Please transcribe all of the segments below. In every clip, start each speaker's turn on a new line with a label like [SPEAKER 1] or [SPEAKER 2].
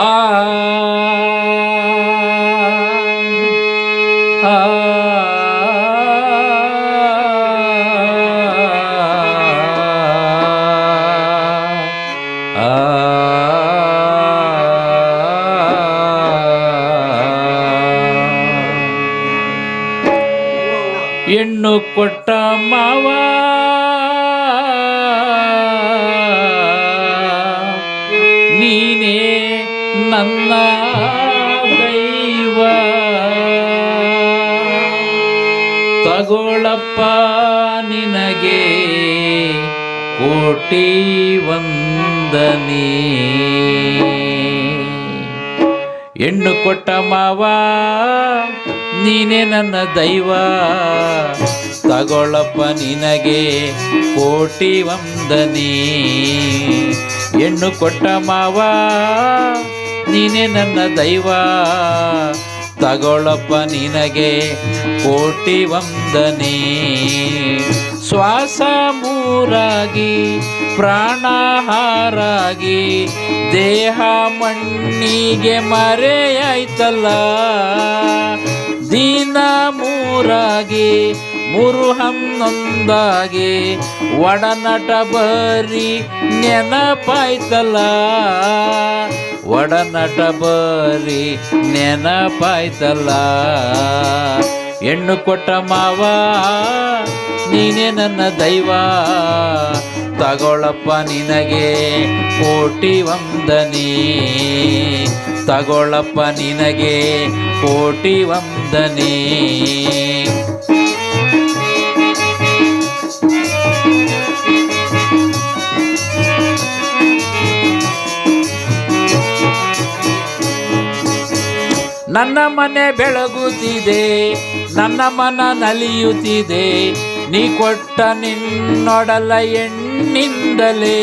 [SPEAKER 1] ಆ ಆ ಹೆಣ್ಣು ಕೊಟ್ಟ ಮಾವ ಕೋಟಿ ವಂದನೆ. ಹೆಣ್ಣು ಕೊಟ್ಟ ಮಾವ, ನೀನೇ ನನ್ನ ದೈವ. ತಗೊಳಪ್ಪ ನಿನಗೆ ಕೋಟಿ ವಂದನೆ. ಹೆಣ್ಣು ಕೊಟ್ಟ ಮಾವ, ನೀನೇ ನನ್ನ ದೈವ. ತಗೊಳಪ್ಪ ನಿನಗೆ ಕೋಟಿ ವಂದನೆ. ಶ್ವಾಸ ಮೂರಾಗಿ ಪ್ರಾಣಹಾರಾಗಿ, ದೇಹ ಮಣ್ಣಿಗೆ ಮರೆಯಾಯ್ತಲ್ಲ. ದಿನ ಮೂರಾಗಿ ಮೂರು ಹನ್ನೊಂದಾಗಿ ಒಡನಟ ಬರಿ ನೆನಪಾಯ್ತಲ್ಲ. ಒಡನಟ ಬರಿ ನೆನಪಾಯ್ತಲ್ಲ. ಹೆಣ್ಣು ಕೊಟ್ಟ ಮಾವ, ನೀನೇ ನನ್ನ ದೈವ. ತಗೊಳಪ್ಪ ನಿನಗೆ ಕೋಟಿ ವಂದನೆ. ತಗೊಳಪ್ಪ ನಿನಗೆ ಕೋಟಿ ವಂದನೆ. ನನ್ನ ಮನೆ ಬೆಳಗುತ್ತಿದೆ. ನನ್ನ ಮನ ನಲಿಯುತ್ತಿದೆ. ನೀ ಕೊಟ್ಟ ನಿನ್ನೊಡಲ ಎಣ್ಣಿಂದಲೇ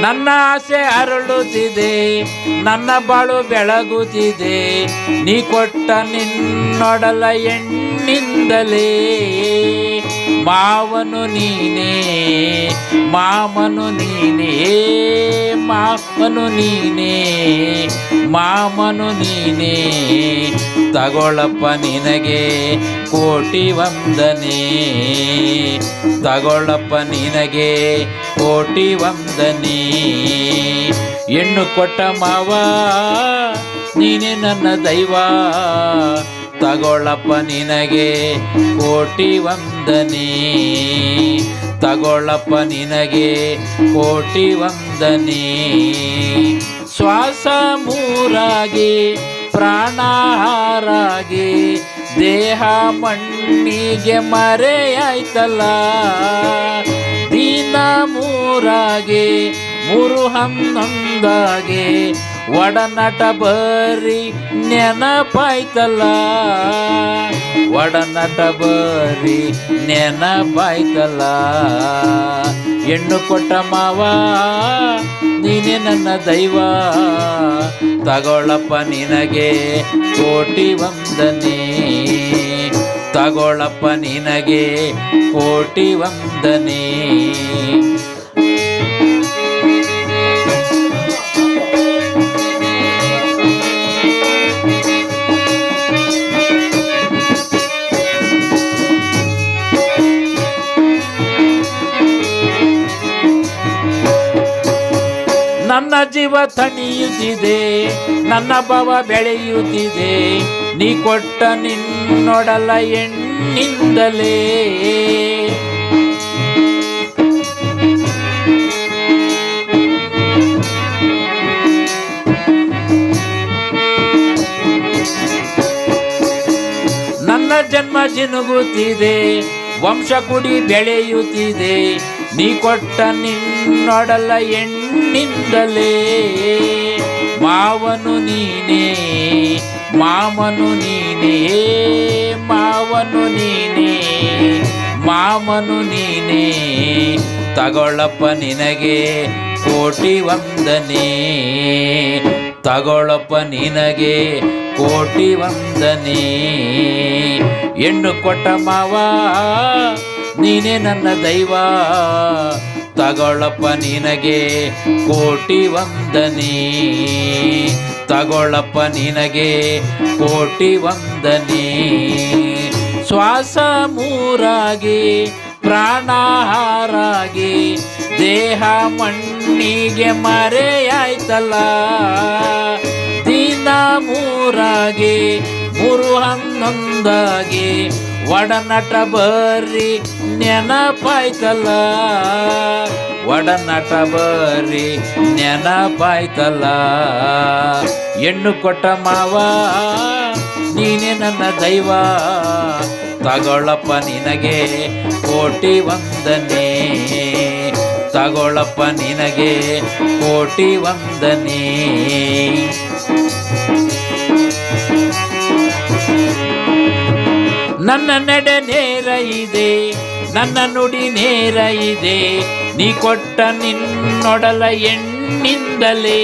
[SPEAKER 1] ನನ್ನ ಆಸೆ ಅರಳುತ್ತಿದೆ. ನನ್ನ ಬಾಳು ಬೆಳಗುತ್ತಿದೆ. ನೀ ಕೊಟ್ಟ ನಿನ್ನೊಡಲ ಎಣ್ಣಿಂದಲೇ ಮಾವನು ನೀನೇ, ಮಾಮನು ನೀನೇ ಮಾಮನು ನೀನೇ ಮಾಮನು ನೀನೇ. ತಗೊಳಪ್ಪ ನಿನಗೆ ಕೋಟಿ ವಂದನೆ. ತಗೊಳಪ್ಪ ನಿನಗೆ ಕೋಟಿ ವಂದನೆ. ಹೆಣ್ಣು ಕೊಟ್ಟ ಮಾವ, ನೀನೇ ನನ್ನ ದೈವ. ತಗೊಳಪ್ಪ ನಿನಗೆ ಕೋಟಿ ವಂದನೆ. ತಗೊಳ್ಳಪ್ಪ ನಿನಗೆ ಕೋಟಿ ವಂದನೆ. ಶ್ವಾಸ ಮೂರಾಗಿ, ಪ್ರಾಣಹಾರಾಗಿ, ದೇಹ ಮಣ್ಣಿಗೆ ಮರೆಯಾಯ್ತಲ್ಲ. ದಿನ ಮೂರಾಗಿ, ಮೂರು ಹನ್ನೊಂದಾಗಿ ಒಡನಟ ಬರೀ ನೆನಪಾಯ್ತಲ್ಲ. ಒಡನಟ ಬರೀ ನೆನಪಾಯ್ತಲ್ಲ. ಹೆಣ್ಣು ಕೊಟ್ಟ ಮಾವ, ನೀನೇ ನನ್ನ ದೈವ. ತಗೊಳಪ್ಪ ನಿನಗೆ ಕೋಟಿ ವಂದನೆ. ತಗೊಳಪ್ಪ ನಿನಗೆ ಕೋಟಿ ವಂದನೆ. ನನ್ನ ಜೀವ ತಣಿಯುತ್ತಿದೆ, ನನ್ನ ಭವ ಬೆಳೆಯುತ್ತಿದೆ. ನೀ ಕೊಟ್ಟ ನಿನ್ನೊಡಲ ಎಣ್ಣಿಂದಲೇ ನನ್ನ ಜನ್ಮ ಜಿನುಗುತ್ತಿದೆ, ವಂಶ ಕುಡಿ ಬೆಳೆಯುತ್ತಿದೆ. ನೀ ಕೊಟ್ಟ ನಿನ್ನೊಡಲ ಎಣ್ಣಿಂದಲೇ ಮಾವನು ನೀನೇ, ಮಾಮನು ನೀನೇ, ಮಾವನು ನೀನೇ, ಮಾಮನು ನೀನೇ. ತಗೊಳಪ್ಪ ನಿನಗೆ ಕೋಟಿ ವಂದನೆ. ತಗೊಳಪ್ಪ ನಿನಗೆ ಕೋಟಿ ವಂದನೆ. ಹೆಣ್ಣು ಕೊಟ್ಟ ಮಾವ, ನೀನೇ ನನ್ನ ದೈವ. ತಗೊಳ್ಳಪ್ಪ ನಿನಗೆ ಕೋಟಿ ವಂದನೆ. ತಗೊಳ್ಳಪ್ಪ ನಿನಗೆ ಕೋಟಿ ವಂದನೆ. ಶ್ವಾಸ ಮೂರಾಗಿ ಪ್ರಾಣಾಹಾರಾಗಿ, ದೇಹ ಮಣ್ಣಿಗೆ ಮರೆಯಾಯ್ತಲ್ಲ. ದಿನ ಮೂರಾಗಿ ಮೂರು ಹನ್ನೊಂದಾಗಿ ಒಡನಟ ಬರ್ರಿ, ನೆನಪಾಯ್ತಲ್ಲ. ಒಡನಟ ಬರ್ರಿ, ನೆನಪಾಯ್ತಲ್ಲ. ಹೆಣ್ಣು ಕೊಟ್ಟ ಮಾವ, ನೀನೆ ನನ್ನ ದೈವ. ತಗೊಳ್ಳಪ್ಪ ನಿನಗೆ ಕೋಟಿ ವಂದನೆ. ತಗೊಳ್ಳಪ್ಪ ನಿನಗೆ ಕೋಟಿ ವಂದನೆ. ನನ್ನ ನಡೆ ನೇರ ಇದೆ, ನನ್ನ ನುಡಿ ನೇರ ಇದೆ. ನೀ ಕೊಟ್ಟ ನಿನ್ನೊಡಲ ಎಣ್ಣಿಂದಲೇ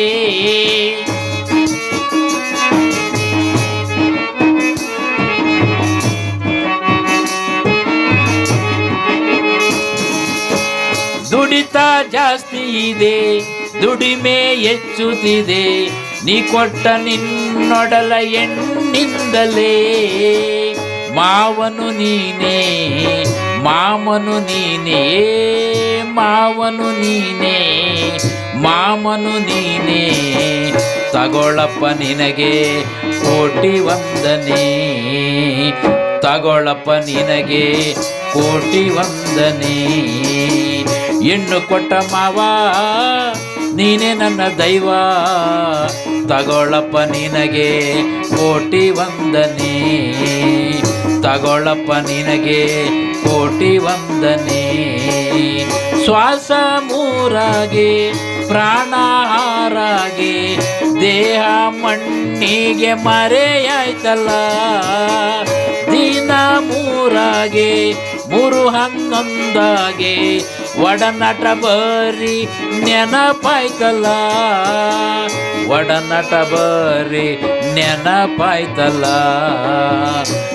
[SPEAKER 1] ದುಡಿತ ಜಾಸ್ತಿ ಇದೆ, ದುಡಿಮೆ ಹೆಚ್ಚುತ್ತಿದೆ. ನೀ ಕೊಟ್ಟ ನಿನ್ನೊಡಲ ಎಣ್ಣಿಂದಲೇ ಮಾವನು ನೀನೇ, ಮಾಮನು ನೀನೇ, ಮಾವನು ನೀನೇ, ಮಾಮನು ನೀನೇ. ತಗೊಳಪ್ಪ ನಿನಗೆ ಕೋಟಿ ವಂದನೆ, ತಗೊಳಪ್ಪ ನಿನಗೆ ಕೋಟಿ ವಂದನೆ. ಹೆಣ್ಣು ಕೊಟ್ಟ ಮಾವ, ನೀನೇ ನನ್ನ ದೈವ, ತಗೊಳಪ್ಪ ನಿನಗೆ ಕೋಟಿ ವಂದನೆ. ತಗೊಳ್ಳಪ್ಪ ನಿನಗೆ ಕೋಟಿ ವಂದನೆ. ಶ್ವಾಸ ಮೂರಾಗಿ ಪ್ರಾಣಾಹಾರಾಗಿ ದೇಹ ಮಣ್ಣಿಗೆ ಮರೆಯಾಯ್ತಲ್ಲ. ದಿನ ಮೂರಾಗಿ ಮೂರು ಹನ್ನೊಂದಾಗಿ ಒಡನಾಟ ಬರಿ ನೆನಪಾಯ್ತಲ್ಲ. ಒಡನಾಟ ಬರಿ ನೆನಪಾಯ್ತಲ್ಲ.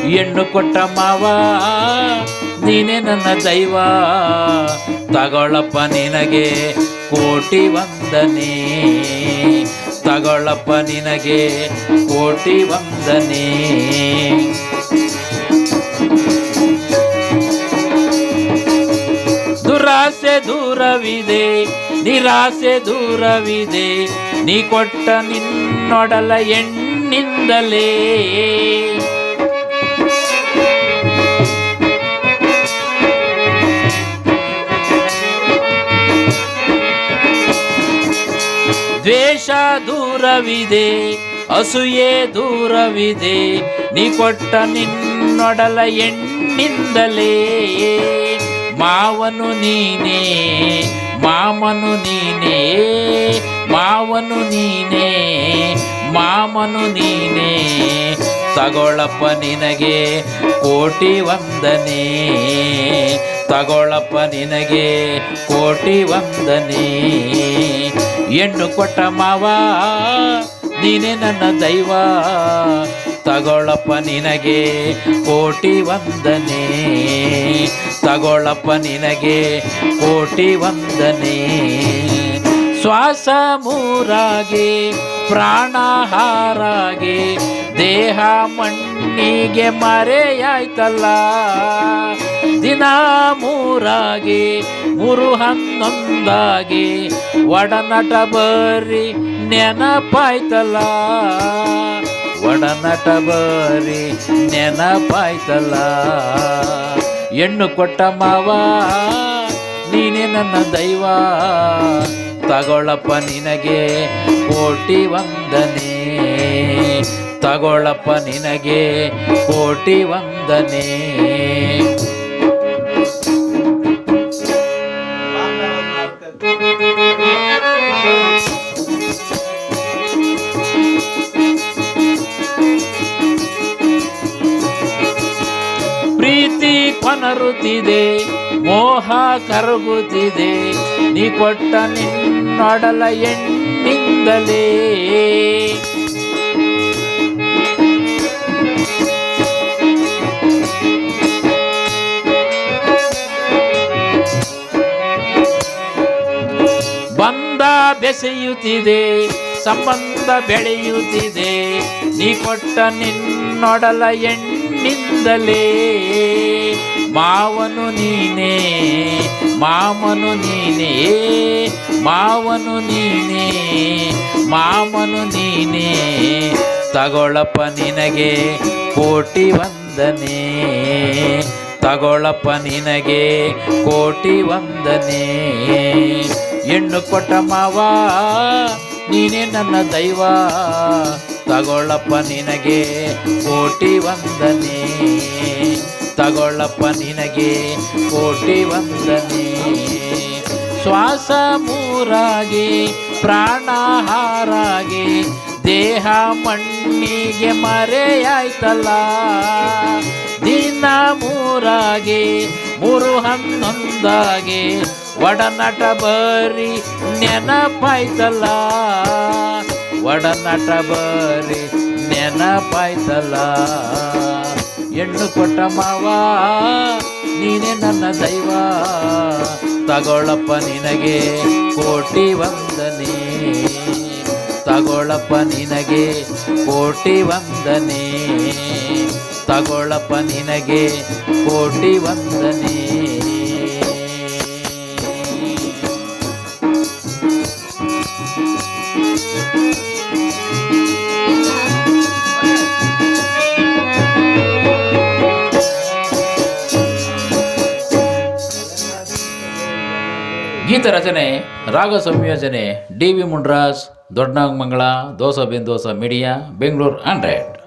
[SPEAKER 1] ಹೆಣ್ಣು ಕೊಟ್ಟ ಮಾವ, ನೀನೇ ನನ್ನ ದೈವ. ತಗೊಳ್ಳಪ್ಪ ನಿನಗೆ ಕೋಟಿ ವಂದನೆ. ತಗೊಳ್ಳಪ್ಪ ನಿನಗೆ ಕೋಟಿ ವಂದನೆ. ದುರಾಸೆ ದೂರವಿದೆ, ನಿರಾಸೆ ದೂರವಿದೆ. ನೀ ಕೊಟ್ಟ ನಿನ್ನೊಡಲ ಎಣ್ಣಿಂದಲೇ ದ್ವೇಷ ದೂರವಿದೆ, ಅಸೂಯೆ ದೂರವಿದೆ. ನೀ ಕೊಟ್ಟ ನಿನ್ನೊಡಲ ಎಣ್ಣಿಂದಲೇ ಮಾವನು ನೀನೇ, ಮಾಮನು ನೀನೇ, ಮಾವನು ನೀನೇ, ಮಾಮನು ನೀನೇ. ತಗೊಳಪ್ಪ ನಿನಗೆ ಕೋಟಿ ವಂದನೆ, ತಗೊಳಪ್ಪ ನಿನಗೆ ಕೋಟಿ ವಂದನೆ. ಹೆಣ್ಣು ಕೊಟ್ಟ ಮಾವ, ನೀನೇ ನನ್ನ ದೈವ ತಗೊಳ್ಳಪ್ಪ ನಿನಗೆ ಕೋಟಿ ವಂದನೆ. ತಗೊಳ್ಳಪ್ಪ ನಿನಗೆ ಕೋಟಿ ವಂದನೆ. ಶ್ವಾಸ ಮೂರಾಗಿ ಪ್ರಾಣಾಹಾರಾಗಿ ದೇಹ ಮಣ್ಣಿಗೆ ಮರೆಯಾಯ್ತಲ್ಲ. ದಿನ ಮೂರಾಗಿ, ಮೂರು ಹನ್ನೊಂದಾಗಿ, ಒಡನಟ ಬರಿ ನೆನಪಾಯ್ತಲ್ಲ. ಒಡನಟ ಬರಿ ನೆನಪಾಯ್ತಲ್ಲ. ಹೆಣ್ಣು ಕೊಟ್ಟ ಮಾವ, ನೀನೇ ನನ್ನ ದೈವ. ತಗೊಳ್ಳಪ್ಪ ನಿನಗೆ ಕೋಟಿ ವಂದನೆ. ತಗೊಳ್ಳಪ್ಪ ನಿನಗೆ ಕೋಟಿ ವಂದನೆ. ನರುತಿದೆ ಮೋಹ ಕರಗುತ್ತಿದೆ ನೀ ಕೊಟ್ಟ ನಿನ್ನೊಡಲ ಎಣ್ಣಿಂದಲೇ ಬಂದ ಬೆಸೆಯುತ್ತಿದೆ, ಸಂಬಂಧ ಬೆಳೆಯುತ್ತಿದೆ ನೀ ಕೊಟ್ಟ ನಿನ್ನೊಡಲ ಎಣ್ಣಿಂದಲೇ ಮಾವನು ನೀನೇ ಮಾಮನು ನೀನೇ, ಮಾವನು ನೀನೇ ಮಾಮನು ನೀನೇ, ತಗೊಳಪ್ಪ ನಿನಗೆ ಕೋಟಿ ವಂದನೆ, ತಗೊಳಪ್ಪ ನಿನಗೆ ಕೋಟಿ ವಂದನೆ. ಹೆಣ್ಣು ಕೊಟ್ಟ ಮಾವ, ನೀನೇ ನನ್ನ ದೈವ, ತಗೊಳಪ್ಪ ನಿನಗೆ ಕೋಟಿ ವಂದನೆ. ತಗೊಳ್ಳಪ್ಪ ನಿನಗೆ ಕೋಟಿ ವಂದನೆ. ಶ್ವಾಸ ಮೂರಾಗಿ ಪ್ರಾಣಾಹಾರಾಗಿ, ದೇಹ ಮಣ್ಣಿಗೆ ಮರೆಯಾಯ್ತಲ್ಲ. ದಿನ ಮೂರಾಗಿ ಮೂರು ಹನ್ನೊಂದಾಗಿ ಒಡನಟ ಬರಿ ನೆನಪಾಯ್ತಲ್ಲ. ಒಡನಟ ಬರಿ ನೆನಪಾಯ್ತಲ್ಲ. ಹೆಣ್ಣು ಕೊಟ್ಟ ಮಾವ, ನೀನೇ ನನ್ನ ದೈವ. ತಗೊಳಪ್ಪ ನಿನಗೆ ಕೋಟಿ ವಂದನೆ. ತಗೊಳಪ್ಪ ನಿನಗೆ ಕೋಟಿ ವಂದನೆ. ತಗೊಳಪ್ಪ ನಿನಗೆ ಕೋಟಿ ವಂದನೆ. ಗೀತ ರಚನೆ ರಾಗ ಸಂಯೋಜನೆ ಡಿ ವಿ ಮುನ್ರಾಜ್ ದೊಡ್ಡನಾಗಮಂಗಳ ದೋಸ ಬೆಂದೋಸ ಮೀಡಿಯಾ ಬೆಂಗಳೂರು ಹಂಡ್ರೆಡ್.